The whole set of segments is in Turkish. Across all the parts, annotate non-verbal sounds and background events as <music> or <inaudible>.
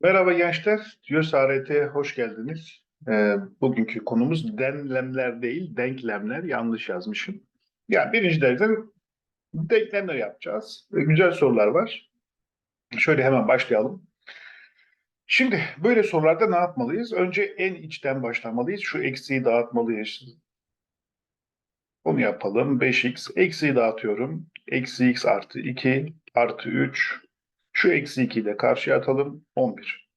Merhaba gençler, Diyorsa ART'ye hoş geldiniz. Ee, bugünkü konumuz denlemler değil, denklemler. Yanlış yazmışım. Yani birinci dereceden denklemler yapacağız. Güzel sorular var. Şöyle hemen başlayalım. Şimdi böyle sorularda ne yapmalıyız? Önce en içten başlamalıyız. Şu eksiği dağıtmalıyız. Onu yapalım. 5x. Eksiği dağıtıyorum. Eksi x artı 2 artı 3. Şu eksi 2'yi de karşıya atalım. 11.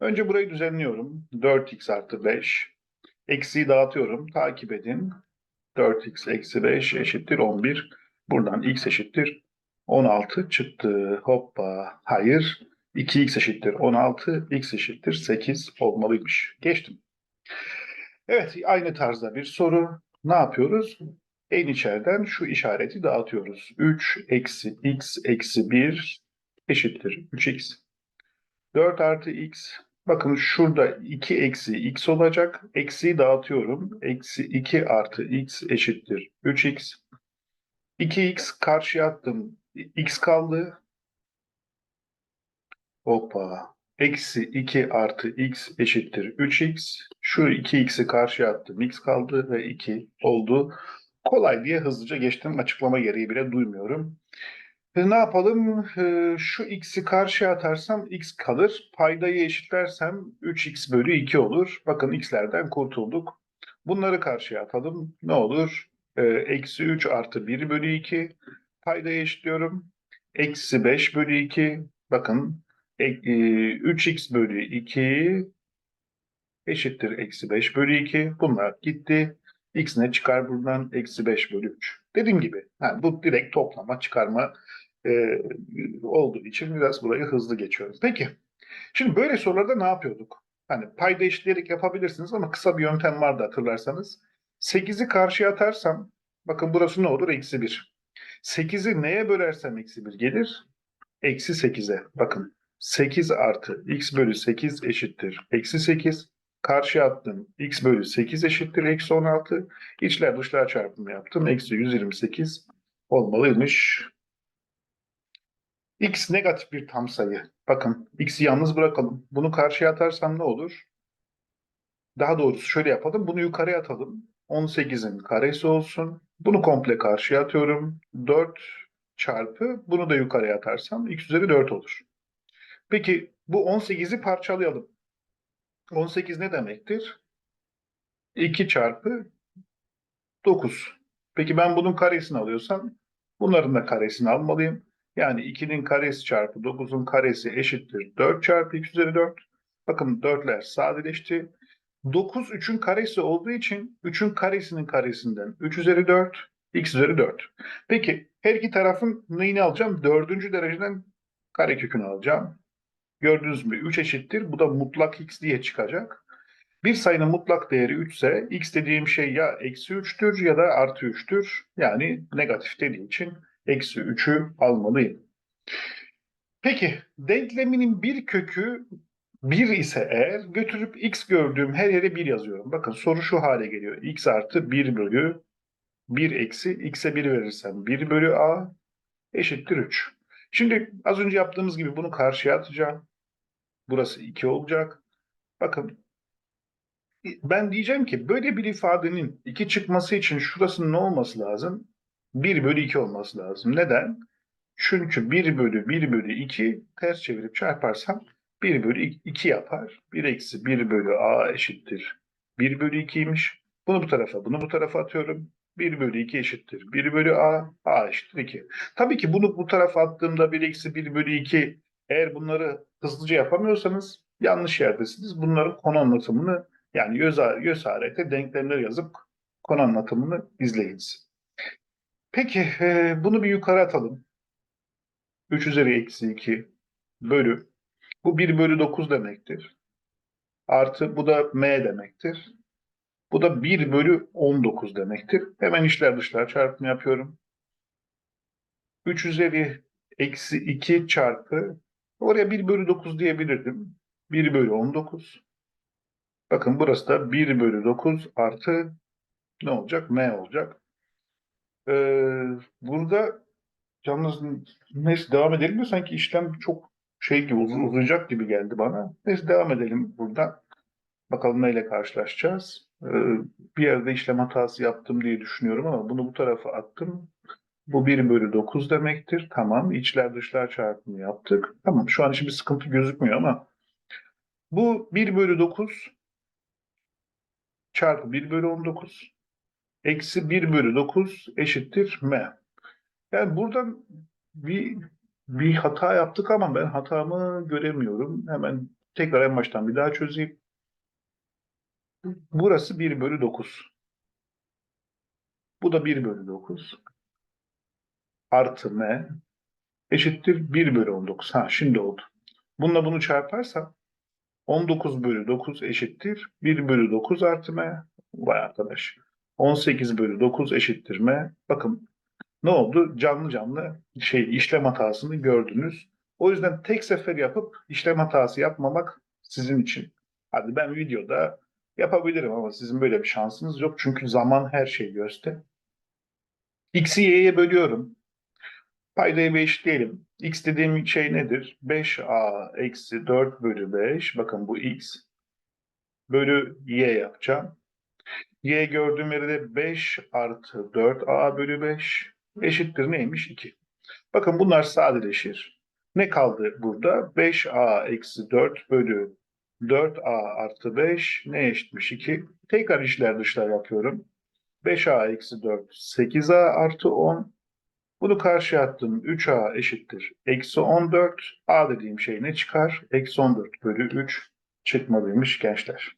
Önce burayı düzenliyorum. 4x artı 5. Eksiği dağıtıyorum. Takip edin. 4x eksi 5 eşittir 11. Buradan x eşittir 16 çıktı. Hoppa. Hayır. 2x eşittir 16. x eşittir 8 olmalıymış. Geçtim. Evet aynı tarzda bir soru. Ne yapıyoruz? En içeriden şu işareti dağıtıyoruz. 3 eksi x eksi 1 eşittir 3x. 4 artı x. Bakın şurada 2 eksi x olacak. Eksiyi dağıtıyorum. Eksi 2 artı x eşittir 3x. 2x karşıya attım. x kaldı. Hoppa. Eksi 2 artı x eşittir 3x. Şu 2x'i karşıya attım. x kaldı ve 2 oldu. Kolay diye hızlıca geçtim. Açıklama gereği bile duymuyorum. E, ne yapalım? E, şu x'i karşıya atarsam x kalır. Paydayı eşitlersem 3x bölü 2 olur. Bakın x'lerden kurtulduk. Bunları karşıya atalım. Ne olur? E, Eksi 3 artı 1 bölü 2. Paydayı eşitliyorum. Eksi 5 bölü 2. Bakın e, e, 3x bölü 2 eşittir eksi 5 bölü 2. Bunlar gitti. X ne çıkar buradan? Eksi 5 bölü 3. Dediğim gibi yani bu direkt toplama, çıkarma e, olduğu için biraz burayı hızlı geçiyorum. Peki, şimdi böyle sorularda ne yapıyorduk? Hani payda eşitleyerek yapabilirsiniz ama kısa bir yöntem vardı hatırlarsanız. 8'i karşıya atarsam, bakın burası ne olur? Eksi 1. 8'i neye bölersem eksi 1 gelir? Eksi 8'e. Bakın 8 artı x bölü 8 eşittir. Eksi 8. Karşıya attım. x bölü 8 eşittir. Eksi 16. İçler dışlar çarpımı yaptım. Eksi 128 olmalıymış. X negatif bir tam sayı. Bakın x'i yalnız bırakalım. Bunu karşıya atarsam ne olur? Daha doğrusu şöyle yapalım. Bunu yukarıya atalım. 18'in karesi olsun. Bunu komple karşıya atıyorum. 4 çarpı bunu da yukarıya atarsam x üzeri 4 olur. Peki bu 18'i parçalayalım. 18 ne demektir? 2 çarpı 9. Peki ben bunun karesini alıyorsam bunların da karesini almalıyım. Yani 2'nin karesi çarpı 9'un karesi eşittir 4 çarpı x üzeri 4. Bakın 4'ler sadeleşti. 9 3'ün karesi olduğu için 3'ün karesinin karesinden 3 üzeri 4, x üzeri 4. Peki her iki tarafın neyini alacağım? Dördüncü dereceden karekökünü alacağım. Gördünüz mü? 3 eşittir. Bu da mutlak x diye çıkacak. Bir sayının mutlak değeri 3 ise x dediğim şey ya eksi 3'tür ya da artı 3'tür. Yani negatif dediği için eksi 3'ü almalıyım. Peki denkleminin bir kökü 1 ise eğer götürüp x gördüğüm her yere 1 yazıyorum. Bakın soru şu hale geliyor. x artı 1 bölü 1 eksi x'e 1 verirsem 1 bölü a eşittir 3. Şimdi az önce yaptığımız gibi bunu karşıya atacağım. Burası 2 olacak. Bakın ben diyeceğim ki böyle bir ifadenin 2 çıkması için şurasının ne olması lazım? 1 bölü 2 olması lazım. Neden? Çünkü 1 bölü 1 bölü 2 ters çevirip çarparsam 1 bölü 2 yapar. 1 eksi 1 bölü a eşittir. 1 bölü 2'ymiş. Bunu bu tarafa, bunu bu tarafa atıyorum. 1 bölü 2 eşittir. 1 bölü a, a eşittir 2. Tabii ki bunu bu tarafa attığımda 1 eksi 1 bölü 2 eğer bunları hızlıca yapamıyorsanız yanlış yerdesiniz. Bunların konu anlatımını yani göz, göz harete denklemleri yazıp konu anlatımını izleyiniz. Peki e, bunu bir yukarı atalım. 3 üzeri eksi 2 bölü. Bu 1 bölü 9 demektir. Artı bu da m demektir. Bu da 1 bölü 19 demektir. Hemen içler dışlar çarpımı yapıyorum. 3 üzeri eksi 2 çarpı oraya 1 bölü 9 diyebilirdim. 1 bölü 19. Bakın burası da 1 bölü 9 artı ne olacak? M olacak. Ee, burada yalnız neyse devam edelim de sanki işlem çok şey gibi uz- uzayacak gibi geldi bana. Neyse devam edelim buradan. Bakalım neyle karşılaşacağız. Ee, bir yerde işlem hatası yaptım diye düşünüyorum ama bunu bu tarafa attım. Bu 1 bölü 9 demektir. Tamam. İçler dışlar çarpımı yaptık. Tamam. Şu an için bir sıkıntı gözükmüyor ama bu 1 bölü 9 çarpı 1 bölü 19 eksi 1 bölü 9 eşittir m. Yani buradan bir bir hata yaptık ama ben hatamı göremiyorum. Hemen tekrar en baştan bir daha çözeyim. Burası 1 bölü 9. Bu da 1 bölü 9. Artı m eşittir 1 bölü 19. Ha şimdi oldu. Bununla bunu çarparsam 19 bölü 9 eşittir 1 bölü 9 artı m. Vay arkadaş. 18 bölü 9 eşittir m. Bakın ne oldu? Canlı canlı şey işlem hatasını gördünüz. O yüzden tek sefer yapıp işlem hatası yapmamak sizin için. Hadi ben videoda yapabilirim ama sizin böyle bir şansınız yok. Çünkü zaman her şeyi göster. X'i y'ye bölüyorum. Paydayı bir eşitleyelim. X dediğim şey nedir? 5a eksi 4 bölü 5. Bakın bu x. Bölü y yapacağım. Y gördüğüm yerde 5 artı 4a bölü 5 eşittir neymiş? 2. Bakın bunlar sadeleşir. Ne kaldı burada? 5a eksi 4 bölü 4a artı 5 ne eşitmiş? 2. Tekrar işler dışlar yapıyorum. 5a eksi 4 8a artı 10 bunu karşıya attım. 3a eşittir. Eksi 14. a dediğim şey ne çıkar? Eksi 14 bölü 3 çıkmalıymış gençler.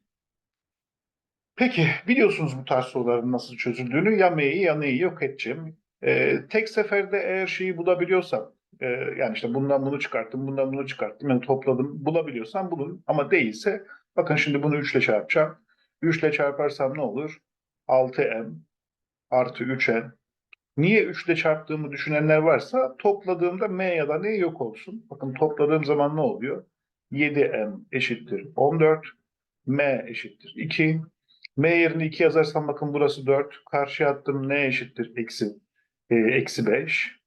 Peki biliyorsunuz bu tarz soruların nasıl çözüldüğünü. Ya m'yi ya neyi yok edeceğim. Ee, tek seferde eğer şeyi bulabiliyorsam e, yani işte bundan bunu çıkarttım, bundan bunu çıkarttım, yani topladım bulabiliyorsam bulun. Ama değilse bakın şimdi bunu 3 ile çarpacağım. 3 ile çarparsam ne olur? 6m artı 3n Niye 3 ile çarptığımı düşünenler varsa topladığımda m ya da n yok olsun. Bakın topladığım zaman ne oluyor? 7m eşittir 14, m eşittir 2. m yerine 2 yazarsam bakın burası 4. Karşıya attım n eşittir eksi, e, eksi 5.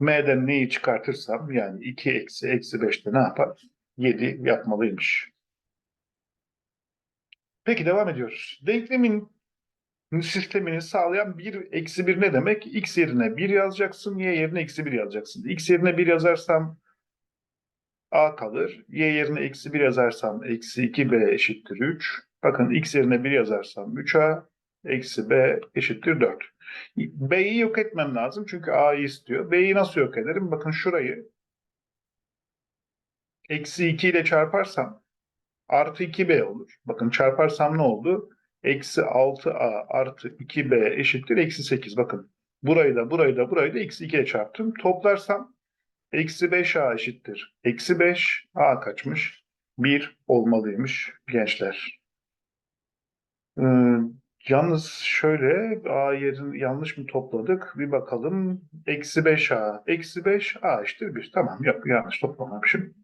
m'den neyi çıkartırsam yani 2 eksi eksi 5'te ne yapar? 7 yapmalıymış. Peki devam ediyoruz. Denklemin sistemini sağlayan 1 eksi 1 ne demek? X yerine 1 yazacaksın, Y yerine eksi 1 yazacaksın. X yerine 1 yazarsam A kalır. Y yerine eksi 1 yazarsam eksi 2B eşittir 3. Bakın X yerine 1 yazarsam 3A eksi B eşittir 4. B'yi yok etmem lazım çünkü A'yı istiyor. B'yi nasıl yok ederim? Bakın şurayı eksi 2 ile çarparsam artı 2B olur. Bakın çarparsam ne oldu? Eksi 6A artı 2B eşittir eksi 8. Bakın burayı da burayı da burayı da eksi 2 ile çarptım. Toplarsam eksi 5A eşittir. Eksi 5 A kaçmış? 1 olmalıymış gençler. Ee, yalnız şöyle A yerini yanlış mı topladık? Bir bakalım. Eksi 5A. Eksi 5 A eşittir 1. Tamam yok yanlış toplamamışım.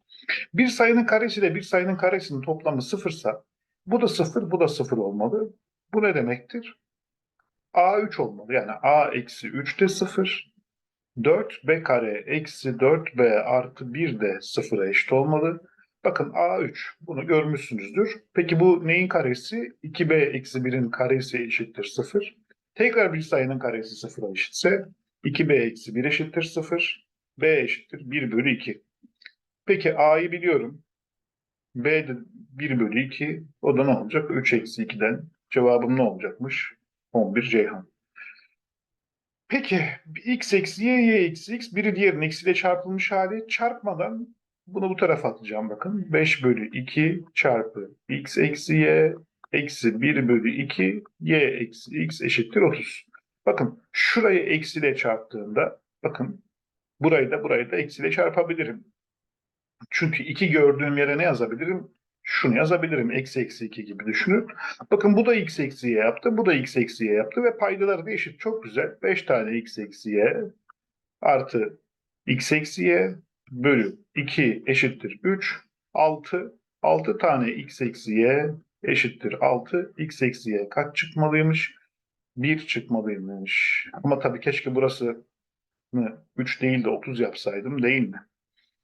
Bir sayının karesi ile bir sayının karesinin toplamı sıfırsa bu da sıfır, bu da sıfır olmalı. Bu ne demektir? A 3 olmalı. Yani A eksi 3 de sıfır. 4B kare eksi 4B artı 1 de sıfıra eşit olmalı. Bakın A3 bunu görmüşsünüzdür. Peki bu neyin karesi? 2B eksi 1'in karesi eşittir 0. Tekrar bir sayının karesi 0'a eşitse 2B eksi 1 eşittir 0. B eşittir 1 bölü 2. Peki A'yı biliyorum. B de 1 bölü 2. O da ne olacak? 3 eksi 2'den. Cevabım ne olacakmış? 11 Ceyhan. Peki x eksi y, y eksi x biri diğerinin eksiyle çarpılmış hali çarpmadan bunu bu tarafa atacağım bakın. 5 bölü 2 çarpı x eksi y eksi 1 bölü 2 y eksi x eşittir 30. Bakın şurayı eksiyle çarptığımda bakın burayı da burayı da eksiyle çarpabilirim. Çünkü 2 gördüğüm yere ne yazabilirim? Şunu yazabilirim. Eksi eksi 2 gibi düşünün. Bakın bu da x eksi y yaptı. Bu da x eksi y yaptı ve paydaları da eşit. Çok güzel. 5 tane x eksi y artı x eksi y bölü 2 eşittir 3. 6. 6 tane x eksi y eşittir 6. x eksi y kaç çıkmalıymış? 1 çıkmalıymış. Ama tabii keşke burası 3 değil de 30 yapsaydım değil mi?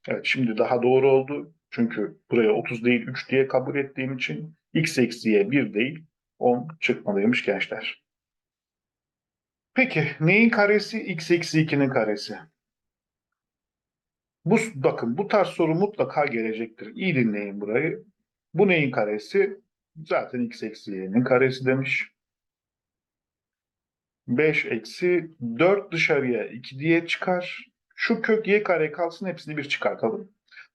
Evet şimdi daha doğru oldu. Çünkü buraya 30 değil 3 diye kabul ettiğim için x eksi y 1 değil 10 çıkmalıymış gençler. Peki neyin karesi? x eksi 2'nin karesi. Bu, bakın bu tarz soru mutlaka gelecektir. İyi dinleyin burayı. Bu neyin karesi? Zaten x eksi y'nin karesi demiş. 5 eksi 4 dışarıya 2 diye çıkar. Şu kök y kare kalsın hepsini bir çıkartalım.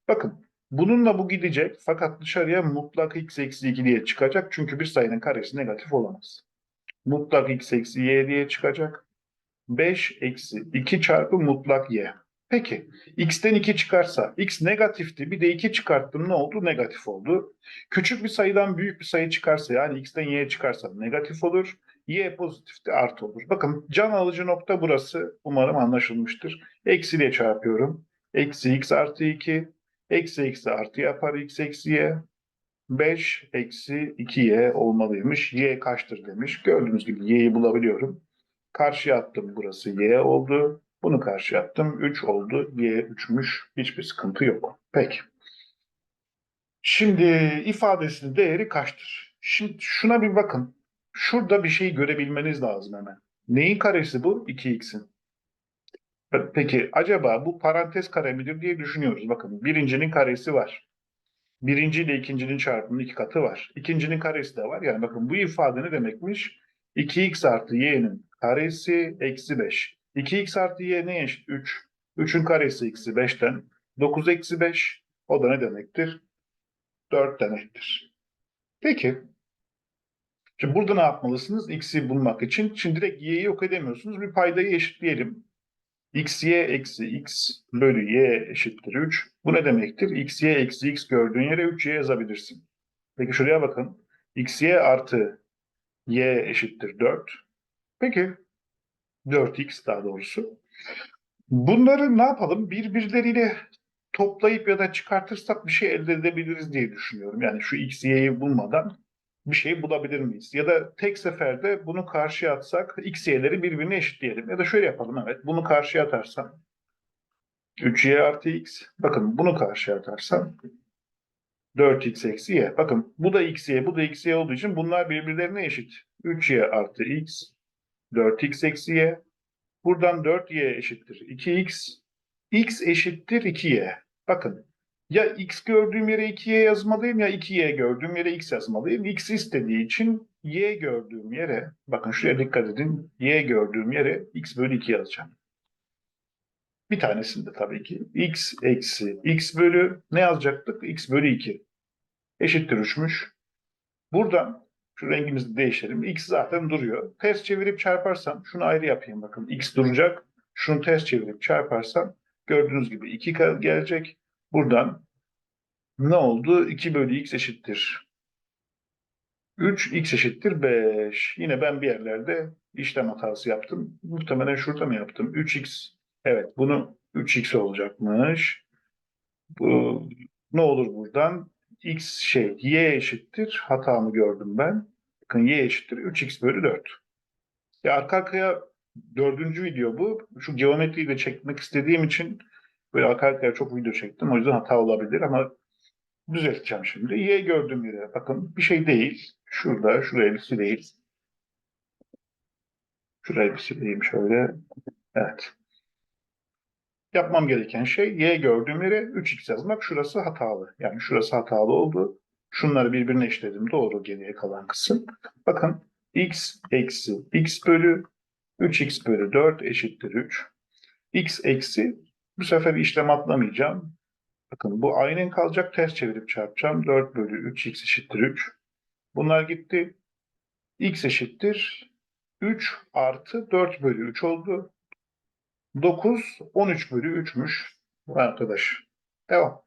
Bakın bununla bu gidecek fakat dışarıya mutlak x eksi 2 diye çıkacak. Çünkü bir sayının karesi negatif olamaz. Mutlak x eksi y diye çıkacak. 5 eksi 2 çarpı mutlak y. Peki x'ten 2 çıkarsa x negatifti bir de 2 çıkarttım ne oldu? Negatif oldu. Küçük bir sayıdan büyük bir sayı çıkarsa yani x'ten y çıkarsa negatif olur. Y pozitifte artı olur. Bakın can alıcı nokta burası. Umarım anlaşılmıştır. Eksiyle çarpıyorum. Eksi x artı 2. Eksi eksi artı yapar x eksi y. 5 eksi 2y olmalıymış. Y kaçtır demiş. Gördüğünüz gibi y'yi bulabiliyorum. Karşıya attım burası y oldu. Bunu karşıya attım. 3 oldu. Y 3'müş. Hiçbir sıkıntı yok. Peki. Şimdi ifadesinin değeri kaçtır? Şimdi şuna bir bakın. Şurada bir şey görebilmeniz lazım hemen. Neyin karesi bu? 2x'in. Peki acaba bu parantez kare midir diye düşünüyoruz. Bakın birincinin karesi var. Birinci ile ikincinin çarpımının iki katı var. İkincinin karesi de var. Yani bakın bu ifade ne demekmiş? 2x artı y'nin karesi eksi 5. 2x artı y ne eşit? 3. 3'ün karesi eksi 5'ten. 9 eksi 5. O da ne demektir? 4 demektir. Peki. Şimdi burada ne yapmalısınız? X'i bulmak için. Şimdi direkt y'yi yok edemiyorsunuz. Bir paydayı eşitleyelim. x, y eksi x bölü y eşittir 3. Bu ne demektir? x, y eksi x gördüğün yere 3y yazabilirsin. Peki şuraya bakın. x, y artı y eşittir 4. Peki 4x daha doğrusu. Bunları ne yapalım? Birbirleriyle toplayıp ya da çıkartırsak bir şey elde edebiliriz diye düşünüyorum. Yani şu x, y'yi bulmadan bir şey bulabilir miyiz? Ya da tek seferde bunu karşıya atsak x, y'leri birbirine eşitleyelim. Ya da şöyle yapalım evet. Bunu karşıya atarsam 3y artı x. Bakın bunu karşıya atarsam 4x eksi y. Bakın bu da x, y, bu da x, y olduğu için bunlar birbirlerine eşit. 3y artı x 4x eksi y. Buradan 4y eşittir 2x. x eşittir 2y. Bakın ya x gördüğüm yere 2y yazmalıyım ya 2y gördüğüm yere x yazmalıyım. x istediği için y gördüğüm yere, bakın şuraya dikkat edin, y gördüğüm yere x bölü 2 yazacağım. Bir tanesinde tabii ki x eksi x bölü ne yazacaktık? x bölü 2 eşittir 3'müş. Buradan şu rengimizi değiştirelim. X zaten duruyor. Ters çevirip çarparsam şunu ayrı yapayım bakın. X duracak. Şunu ters çevirip çarparsam gördüğünüz gibi 2 gelecek. Buradan ne oldu? 2 bölü x eşittir. 3 x eşittir 5. Yine ben bir yerlerde işlem hatası yaptım. Muhtemelen şurada mı yaptım? 3x. Evet bunu 3x olacakmış. Bu ne olur buradan? X şey y eşittir. Hatamı gördüm ben. Bakın y eşittir 3x bölü 4. Ya arka arkaya dördüncü video bu. Şu geometriyi de çekmek istediğim için böyle arka arkaya çok video çektim. O yüzden hata olabilir ama düzelteceğim şimdi. Y gördüğüm yere bakın bir şey değil. Şurada, şuraya bir sileyim. Şuraya bir sileyim şöyle. Evet. Yapmam gereken şey y gördüğüm yere 3x yazmak. Şurası hatalı. Yani şurası hatalı oldu. Şunları birbirine eşledim. Doğru geriye kalan kısım. Bakın x eksi x bölü 3x bölü 4 eşittir 3. x eksi bu sefer işlem atlamayacağım. Bakın bu aynen kalacak. Ters çevirip çarpacağım. 4 bölü 3x eşittir 3. Bunlar gitti. x eşittir 3 artı 4 bölü 3 oldu. 9, 13 bölü 3'müş bu arkadaş. Devam.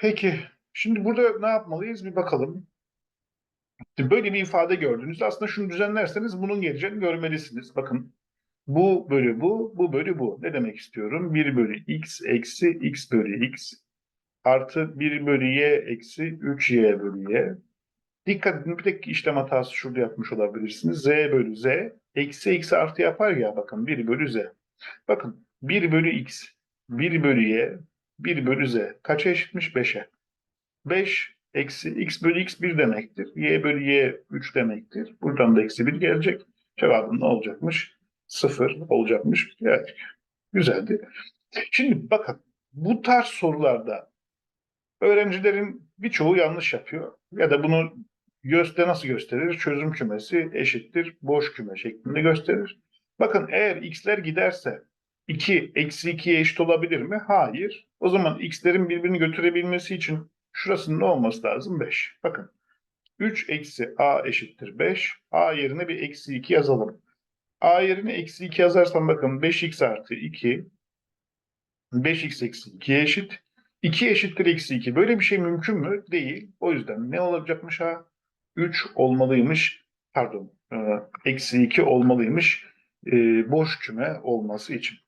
Peki, şimdi burada ne yapmalıyız bir bakalım. Böyle bir ifade gördüğünüzde aslında şunu düzenlerseniz bunun geleceğini görmelisiniz. Bakın bu bölü bu, bu bölü bu. Ne demek istiyorum? 1 bölü x eksi x bölü x artı 1 bölü y eksi 3y bölü y. Dikkat edin bir tek işlem hatası şurada yapmış olabilirsiniz. z bölü z eksi eksi artı yapar ya bakın 1 bölü z. Bakın 1 bölü x 1 bölü y 1 bölü z. Kaça eşitmiş? 5'e. 5 eksi x bölü x 1 demektir. y bölü y 3 demektir. Buradan da eksi 1 gelecek. Cevabın ne olacakmış? 0 olacakmış. Evet. Güzeldi. Şimdi bakın bu tarz sorularda öğrencilerin birçoğu yanlış yapıyor. Ya da bunu göster nasıl gösterir? Çözüm kümesi eşittir boş küme şeklinde gösterir. Bakın eğer x'ler giderse 2 eksi 2'ye eşit olabilir mi? Hayır. O zaman x'lerin birbirini götürebilmesi için şurasının ne olması lazım? 5. Bakın 3 eksi a eşittir 5. a yerine bir eksi 2 yazalım. a yerine eksi 2 yazarsam bakın 5x artı 2 5x eksi 2'ye eşit. 2 eşittir eksi 2. Böyle bir şey mümkün mü? Değil. O yüzden ne olacakmış ha? 3 olmalıymış. Pardon. e, Eksi 2 olmalıymış. e, boş küme olması için.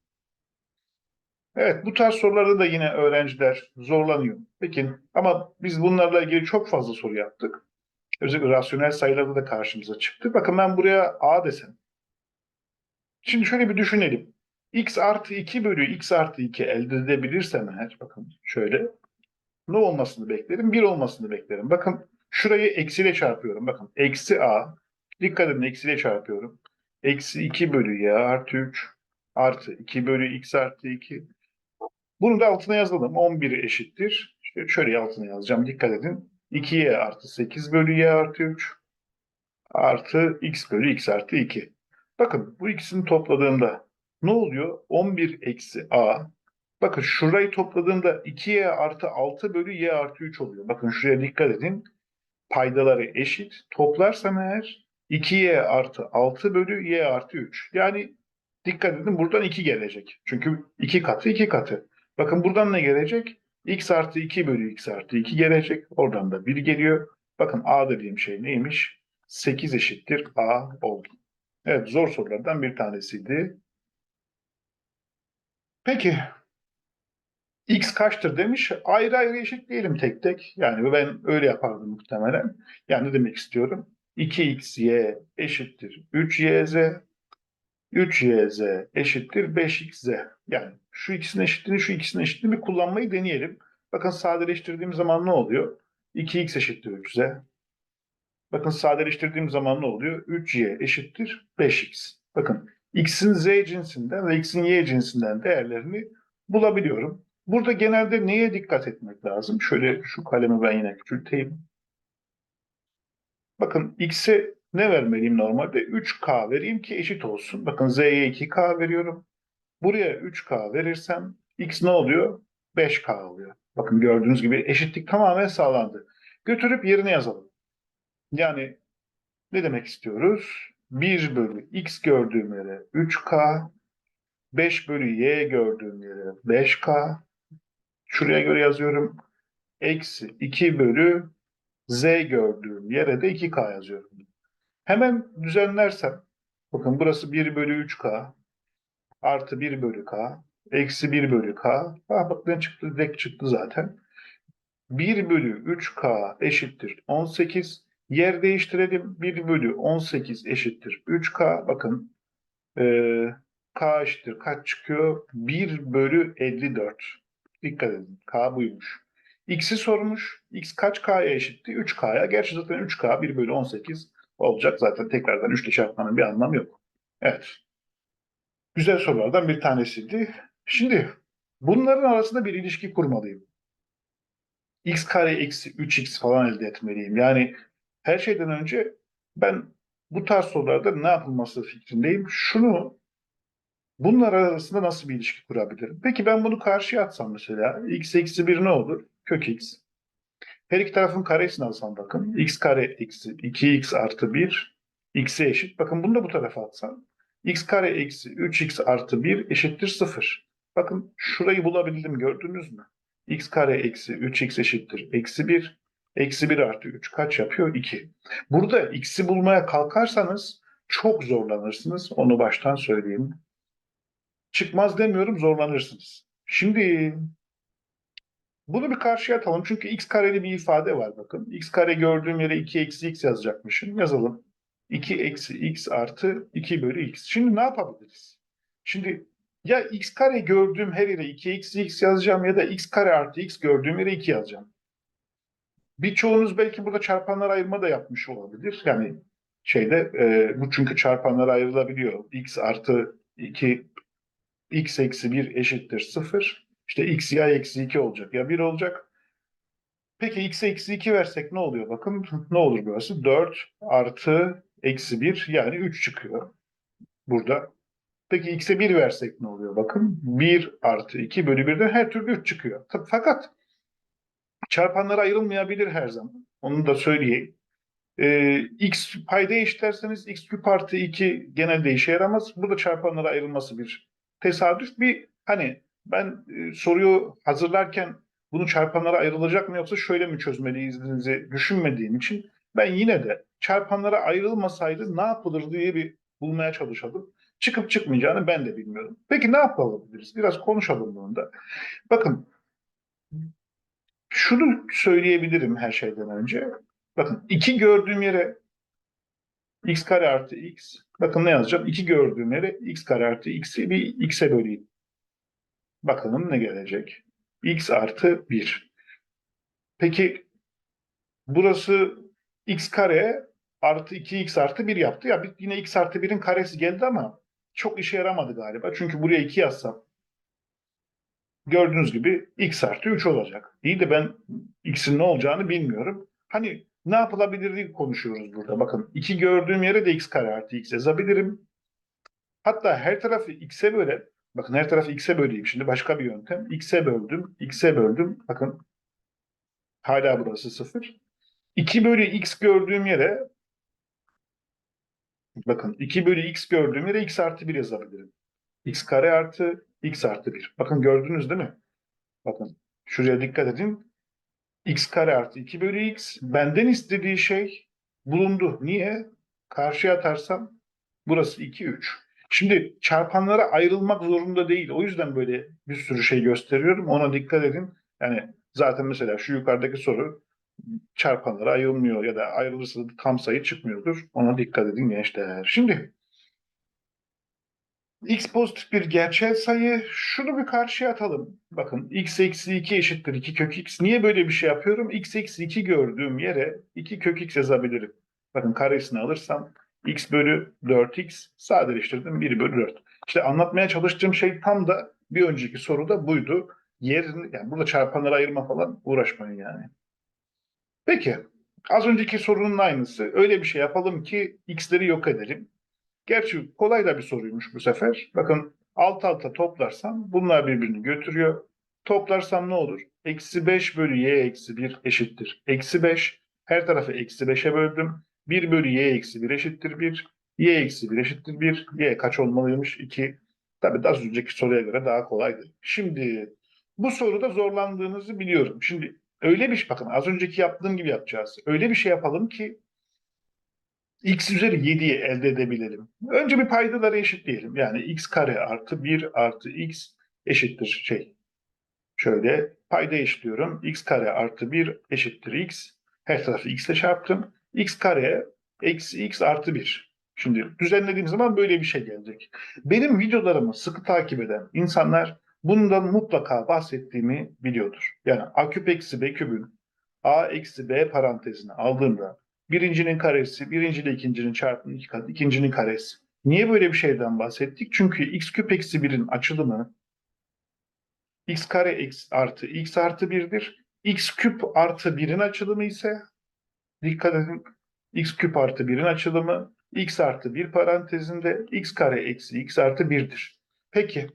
Evet bu tarz sorularda da yine öğrenciler zorlanıyor. Peki ama biz bunlarla ilgili çok fazla soru yaptık. Özellikle rasyonel sayılarda da karşımıza çıktı. Bakın ben buraya a desem. Şimdi şöyle bir düşünelim. x artı 2 bölü x artı 2 elde edebilirsem eğer bakın şöyle ne olmasını beklerim? 1 olmasını beklerim. Bakın şurayı eksiyle çarpıyorum. Bakın eksi a dikkat edin eksiyle çarpıyorum. Eksi 2 bölü y artı 3 artı 2 bölü x artı 2. Bunu da altına yazalım. 11 eşittir. İşte şöyle altına yazacağım. Dikkat edin. 2y artı 8 bölü y artı 3 artı x bölü x artı 2. Bakın bu ikisini topladığımda ne oluyor? 11 eksi a. Bakın şurayı topladığımda 2y artı 6 bölü y artı 3 oluyor. Bakın şuraya dikkat edin. Paydaları eşit. Toplarsam eğer 2y artı 6 bölü y artı 3. Yani dikkat edin buradan 2 gelecek. Çünkü 2 katı 2 katı. Bakın buradan ne gelecek? x artı 2 bölü x artı 2 gelecek. Oradan da 1 geliyor. Bakın a dediğim şey neymiş? 8 eşittir a oldu. Evet zor sorulardan bir tanesiydi. Peki x kaçtır demiş. Ayrı ayrı eşitleyelim tek tek. Yani ben öyle yapardım muhtemelen. Yani ne demek istiyorum? 2xy eşittir 3yz. 3yz eşittir 5xz. Yani şu ikisinin eşitliğini şu ikisinin eşitliğini kullanmayı deneyelim. Bakın sadeleştirdiğim zaman ne oluyor? 2x eşittir 3z. Bakın sadeleştirdiğim zaman ne oluyor? 3y eşittir 5x. Bakın x'in z cinsinden ve x'in y cinsinden değerlerini bulabiliyorum. Burada genelde neye dikkat etmek lazım? Şöyle şu kalemi ben yine küçülteyim. Bakın x'e ne vermeliyim normalde? 3k vereyim ki eşit olsun. Bakın z'ye 2k veriyorum. Buraya 3k verirsem x ne oluyor? 5k oluyor. Bakın gördüğünüz gibi eşitlik tamamen sağlandı. Götürüp yerine yazalım. Yani ne demek istiyoruz? 1 bölü x gördüğüm yere 3k, 5 bölü y gördüğüm yere 5k, şuraya göre yazıyorum. Eksi 2 bölü z gördüğüm yere de 2k yazıyorum. Hemen düzenlersem, bakın burası 1 bölü 3k, artı 1 bölü k, eksi 1 bölü k. Ah, bak ne çıktı? Direkt çıktı zaten. 1 bölü 3k eşittir 18. Yer değiştirelim. 1 bölü 18 eşittir 3k. Bakın ee, k eşittir kaç çıkıyor? 1 bölü 54. Dikkat edin. K buymuş. X'i sormuş. X kaç k'ya eşitti? 3k'ya. Gerçi zaten 3k 1 bölü 18 olacak. Zaten tekrardan 3 ile çarpmanın bir anlamı yok. Evet. Güzel sorulardan bir tanesiydi. Şimdi bunların arasında bir ilişki kurmalıyım. x kare eksi 3x falan elde etmeliyim. Yani her şeyden önce ben bu tarz sorularda ne yapılması fikrindeyim. Şunu bunlar arasında nasıl bir ilişki kurabilirim? Peki ben bunu karşıya atsam mesela x eksi 1 ne olur? Kök x. Her iki tarafın karesini alsam bakın. x kare eksi 2x artı 1 x'e eşit. Bakın bunu da bu tarafa atsam. x kare eksi 3x artı 1 eşittir 0. Bakın şurayı bulabildim gördünüz mü? x kare eksi 3x eşittir eksi 1. Eksi 1 artı 3 kaç yapıyor? 2. Burada x'i bulmaya kalkarsanız çok zorlanırsınız. Onu baştan söyleyeyim. Çıkmaz demiyorum zorlanırsınız. Şimdi bunu bir karşıya atalım. Çünkü x kareli bir ifade var bakın. x kare gördüğüm yere 2 eksi x yazacakmışım. Yazalım. 2 eksi x artı 2 bölü x. Şimdi ne yapabiliriz? Şimdi Ya x kare gördüğüm her yere 2x x yazacağım ya da x kare artı x gördüğüm yere 2 yazacağım. Birçoğunuz belki burada çarpanlar ayırma da yapmış olabilir. Yani şeyde e, bu çünkü çarpanlara ayrılabiliyor. x artı 2 x eksi 1 eşittir 0. İşte x ya eksi 2 olacak ya 1 olacak. Peki x eksi 2 versek ne oluyor? Bakın <laughs> ne olur burası? 4 artı eksi 1 yani 3 çıkıyor burada. Peki x'e 1 versek ne oluyor? Bakın 1 artı 2 bölü 1'den her türlü 3 çıkıyor. Fakat çarpanlara ayrılmayabilir her zaman. Onu da söyleyeyim. Ee, x payda eşitlerseniz x küp artı 2 genelde işe yaramaz. Burada çarpanlara ayrılması bir tesadüf. Bir hani ben e, soruyu hazırlarken bunu çarpanlara ayrılacak mı yoksa şöyle mi çözmeliyiz düşünmediğim için ben yine de çarpanlara ayrılmasaydı ne yapılır diye bir bulmaya çalışalım. Çıkıp çıkmayacağını ben de bilmiyorum. Peki ne yapabiliriz? Biraz konuşalım bunu da. Bakın şunu söyleyebilirim her şeyden önce. Bakın 2 gördüğüm yere x kare artı x. Bakın ne yazacağım? 2 gördüğüm x kare artı x'i bir x'e böleyim. Bakalım ne gelecek? x artı 1. Peki burası x kare artı 2x artı 1 yaptı. Ya yine x artı 1'in karesi geldi ama çok işe yaramadı galiba. Çünkü buraya 2 yazsam gördüğünüz gibi x artı 3 olacak. İyi de ben x'in ne olacağını bilmiyorum. Hani ne yapılabilir diye konuşuyoruz burada. Bakın 2 gördüğüm yere de x kare artı x yazabilirim. Hatta her tarafı x'e böyle bakın her tarafı x'e böleyim. Şimdi başka bir yöntem. x'e böldüm. x'e böldüm. Bakın hala burası 0. 2 bölü x gördüğüm yere bakın 2 bölü x gördüğüm yere x artı 1 yazabilirim. x kare artı x artı 1. Bakın gördünüz değil mi? Bakın şuraya dikkat edin. X kare artı 2 bölü x. Benden istediği şey bulundu. Niye? Karşıya atarsam burası 2, 3. Şimdi çarpanlara ayrılmak zorunda değil. O yüzden böyle bir sürü şey gösteriyorum. Ona dikkat edin. Yani zaten mesela şu yukarıdaki soru çarpanlara ayrılmıyor ya da ayrılırsa da tam sayı çıkmıyordur. Ona dikkat edin gençler. Şimdi x pozitif bir gerçel sayı. Şunu bir karşıya atalım. Bakın x eksi 2 eşittir 2 kök x. Niye böyle bir şey yapıyorum? x eksi 2 gördüğüm yere 2 kök x yazabilirim. Bakın karesini alırsam x bölü 4x sadeleştirdim 1 bölü 4. İşte anlatmaya çalıştığım şey tam da bir önceki soruda buydu. Yerini, yani burada çarpanlara ayırma falan uğraşmayın yani. Peki. Az önceki sorunun aynısı. Öyle bir şey yapalım ki x'leri yok edelim. Gerçi kolay da bir soruymuş bu sefer. Bakın alt alta toplarsam bunlar birbirini götürüyor. Toplarsam ne olur? Eksi 5 bölü y eksi 1 eşittir. Eksi 5. Her tarafı eksi 5'e böldüm. 1 bölü y eksi 1 eşittir 1. y eksi 1 eşittir 1. y kaç olmalıymış? 2. Tabii daha önceki soruya göre daha kolaydı. Şimdi bu soruda zorlandığınızı biliyorum. Şimdi öyle bir şey bakın az önceki yaptığım gibi yapacağız. Öyle bir şey yapalım ki x üzeri 7'yi elde edebilelim. Önce bir paydaları eşitleyelim. Yani x kare artı 1 artı x eşittir şey. Şöyle payda eşitliyorum. x kare artı 1 eşittir x. Her tarafı x ile çarptım. x kare eksi x artı 1. Şimdi düzenlediğim zaman böyle bir şey gelecek. Benim videolarımı sıkı takip eden insanlar bundan mutlaka bahsettiğimi biliyordur. Yani a küp eksi b kübün a eksi b parantezine aldığımda birincinin karesi, birinciyle ikincinin çarpımı iki kat, ikincinin karesi. Niye böyle bir şeyden bahsettik? Çünkü x küp eksi 1'in açılımı x kare x artı x artı 1'dir. x küp artı 1'in açılımı ise dikkat edin x küp artı 1'in açılımı x artı 1 parantezinde x kare eksi x artı 1'dir. Peki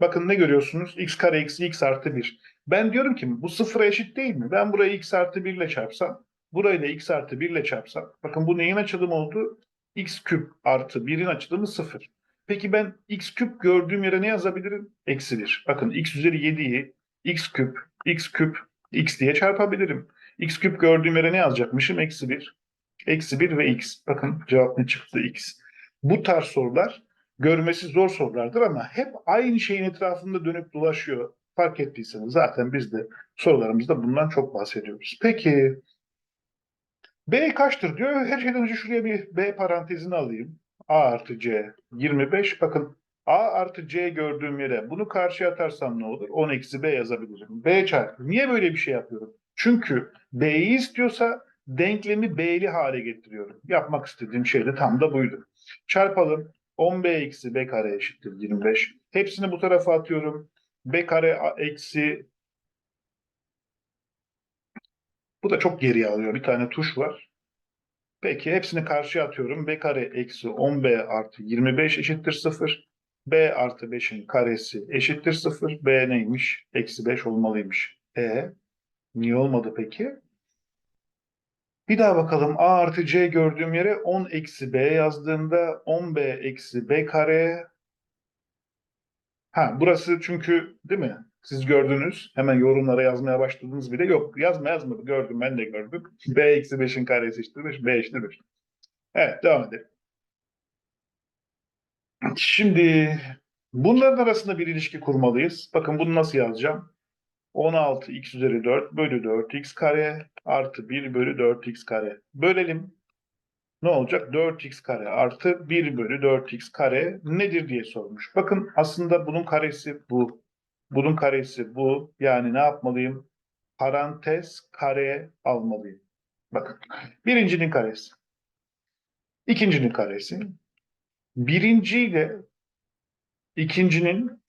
bakın ne görüyorsunuz? x kare eksi x artı 1. Ben diyorum ki bu sıfıra eşit değil mi? Ben burayı x artı 1 ile çarpsam Burayı da x artı 1 ile çarpsam. Bakın bu neyin açılımı oldu? x küp artı 1'in açılımı 0. Peki ben x küp gördüğüm yere ne yazabilirim? Eksi 1. Bakın x üzeri 7'yi x küp, x küp, x diye çarpabilirim. x küp gördüğüm yere ne yazacakmışım? Eksi 1. Eksi 1 ve x. Bakın cevap ne çıktı? x. Bu tarz sorular görmesi zor sorulardır ama hep aynı şeyin etrafında dönüp dolaşıyor. Fark ettiyseniz zaten biz de sorularımızda bundan çok bahsediyoruz. Peki B kaçtır diyor. Her şeyden önce şuraya bir B parantezini alayım. A artı C 25. Bakın A artı C gördüğüm yere bunu karşıya atarsam ne olur? 10 eksi B yazabilirim. B çarpı. Niye böyle bir şey yapıyorum? Çünkü B'yi istiyorsa denklemi B'li hale getiriyorum. Yapmak istediğim şey de tam da buydu. Çarpalım. 10B eksi B kare eşittir 25. Hepsini bu tarafa atıyorum. B kare eksi bu da çok geriye alıyor. Bir tane tuş var. Peki hepsini karşıya atıyorum. B kare eksi 10B artı 25 eşittir 0. B artı 5'in karesi eşittir 0. B neymiş? Eksi 5 olmalıymış. E niye olmadı peki? Bir daha bakalım. A artı C gördüğüm yere 10 eksi B yazdığımda 10B eksi B kare Ha burası çünkü değil mi? Siz gördünüz. Hemen yorumlara yazmaya başladınız bile. Yok yazma yazmadı. Gördüm ben de gördüm. B eksi 5'in karesi eşittir 5. B eşittir 5. Evet devam edelim. Şimdi bunların arasında bir ilişki kurmalıyız. Bakın bunu nasıl yazacağım? 16 x üzeri 4 bölü 4x kare artı 1 bölü 4x kare. Bölelim. Ne olacak? 4x kare artı 1 bölü 4x kare nedir diye sormuş. Bakın aslında bunun karesi bu. Bunun karesi bu. Yani ne yapmalıyım? Parantez kare almalıyım. Bakın. Birincinin karesi. İkincinin karesi. Birinci ile ikincinin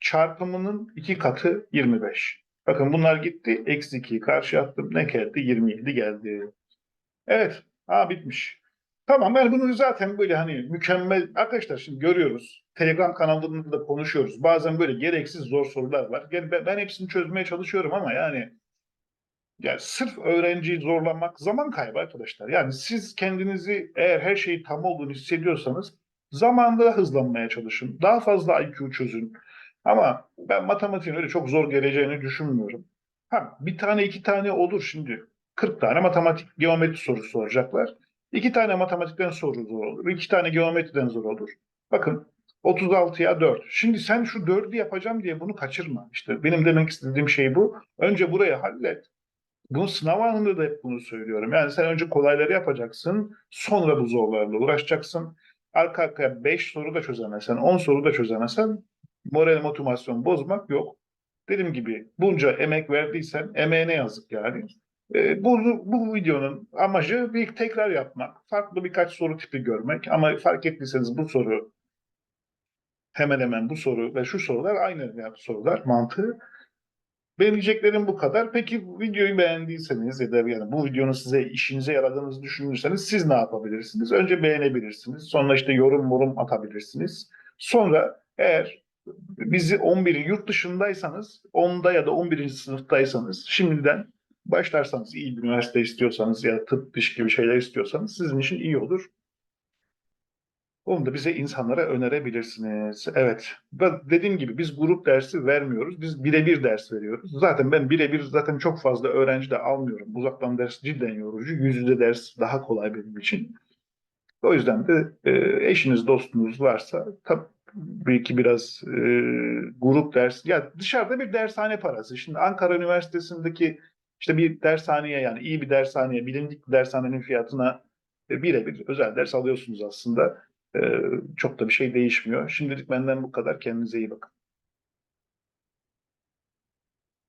çarpımının iki katı 25. Bakın bunlar gitti. Eksi 2'yi karşı attım. Ne geldi? 27 geldi. Evet. Ha bitmiş. Tamam ben bunu zaten böyle hani mükemmel arkadaşlar şimdi görüyoruz. Telegram kanallarında da konuşuyoruz. Bazen böyle gereksiz zor sorular var. Yani ben, ben hepsini çözmeye çalışıyorum ama yani yani sırf öğrenciyi zorlamak zaman kaybı arkadaşlar. Yani siz kendinizi eğer her şeyi tam olduğunu hissediyorsanız zamanda hızlanmaya çalışın. Daha fazla IQ çözün. Ama ben matematiğin öyle çok zor geleceğini düşünmüyorum. Ha, bir tane iki tane olur şimdi. 40 tane matematik geometri sorusu soracaklar. İki tane matematikten soru zor olur. iki tane geometriden zor olur. Bakın 36'ya 4. Şimdi sen şu 4'ü yapacağım diye bunu kaçırma. İşte benim demek istediğim şey bu. Önce burayı hallet. Bunu sınav anında da hep bunu söylüyorum. Yani sen önce kolayları yapacaksın. Sonra bu zorlarla uğraşacaksın. Arka arkaya 5 soru da çözemezsen, 10 soru da çözemezsen moral motivasyon bozmak yok. Dediğim gibi bunca emek verdiysen emeğine yazık yani. Ee, bu, bu videonun amacı bir tekrar yapmak. Farklı birkaç soru tipi görmek. Ama fark ettiyseniz bu soru hemen hemen bu soru ve şu sorular aynı yani sorular mantığı. Benim diyeceklerim bu kadar. Peki videoyu beğendiyseniz ya da yani bu videonun size işinize yaradığınızı düşünürseniz siz ne yapabilirsiniz? Önce beğenebilirsiniz. Sonra işte yorum yorum atabilirsiniz. Sonra eğer bizi 11 yurt dışındaysanız 10'da ya da 11. sınıftaysanız şimdiden başlarsanız iyi bir üniversite istiyorsanız ya tıp dışı gibi şeyler istiyorsanız sizin için iyi olur. Onu da bize insanlara önerebilirsiniz. Evet. Dediğim gibi biz grup dersi vermiyoruz. Biz birebir ders veriyoruz. Zaten ben birebir zaten çok fazla öğrenci de almıyorum. Uzaktan ders cidden yorucu. Yüz yüze ders daha kolay benim için. O yüzden de e, eşiniz, dostunuz varsa tabii ki biraz e, grup ders. Ya dışarıda bir dershane parası. Şimdi Ankara Üniversitesi'ndeki işte bir dershaneye yani iyi bir dershaneye, bilindik bir dershanenin fiyatına e, birebir özel ders alıyorsunuz aslında. Ee, çok da bir şey değişmiyor. Şimdilik benden bu kadar. Kendinize iyi bakın.